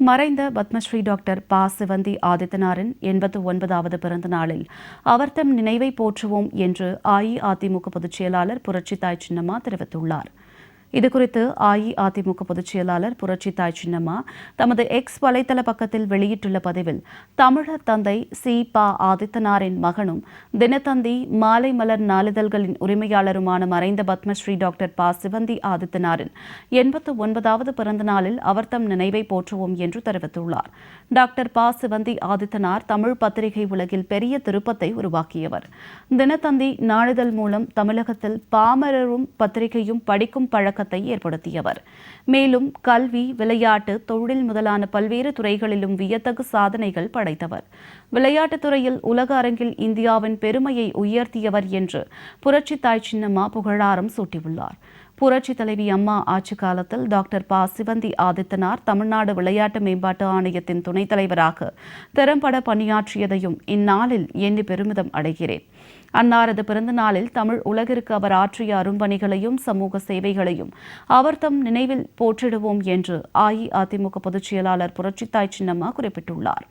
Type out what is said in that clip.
மறைந்த பத்மஸ்ரீ டாக்டர் பா. சிவந்தி ஆதித்தனாரின் எண்பத்து ஒன்பதாவது பிறந்த நாளில் அவர்தம் நினைவை போற்றுவோம் என்று அஇஅதிமுக பொதுச் செயலாளர் புரட்சித்தாய் சின்னம்மா தெரிவித்துள்ளார். இதுகுறித்து அஇஅதிமுக பொதுச் செயலாளர் புரட்சித்தாய் சின்னம்மா தமது எக்ஸ் வலைதள பக்கத்தில் வெளியிட்டுள்ள பதிவில் தமிழர் தந்தை சி. பா. ஆதித்தனாரின் மகனும் தினத்தந்தி மாலை மலர் நாளிதழ்களின் உரிமையாளருமான மறைந்த பத்மஸ்ரீ டாக்டர் பா. சிவந்தி ஆதித்தனாரின் எண்பத்து ஒன்பதாவது பிறந்த நாளில் அவர்தம் நினைவை போற்றுவோம் என்று தெரிவித்துள்ளார். டாக்டர் பா. சிவந்தி ஆதித்தனார் தமிழ் பத்திரிகை உலகில் பெரிய திருப்பத்தை உருவாக்கியவர். தினத்தந்தி நாளிதழ் மூலம் தமிழகத்தில் பாமரரும் பத்திரிகையும் படிக்கும் பழக்கத்தை ஏற்படுத்தியவர். மேலும் கல்வி விளையாட்டு தொழில் முதலான பல்வேறு துறைகளிலும் வியத்தகு சாதனைகள் படைத்தவர். விளையாட்டுத் துறையில் உலக அரங்கில் இந்தியாவின் பெருமையை உயர்த்தியவர் என்று புரட்சி தாய் சின்னம்மா புகழாரம் சூட்டியுள்ளார். புரட்சி தலைவி அம்மா ஆட்சி காலத்தில் டாக்டர் ப. சிவந்தி ஆதித்தனார் தமிழ்நாடு விளையாட்டு மேம்பாட்டு ஆணையத்தின் துணைத் தலைவராக திறம்பட பணியாற்றியதையும் இந்நாளில் எண்ணி பெருமிதம் அடைகிறேன். அன்னாரது பிறந்த நாளில் தமிழ் உலகிற்கு அவர் ஆற்றிய அரும்பணிகளையும் சமூக சேவைகளையும் அவர் தம் நினைவில் போற்றிடுவோம் என்று அஇஅதிமுக பொதுச் செயலாளர் புரட்சித்தாய் சின்னம்மா குறிப்பிட்டுள்ளார்.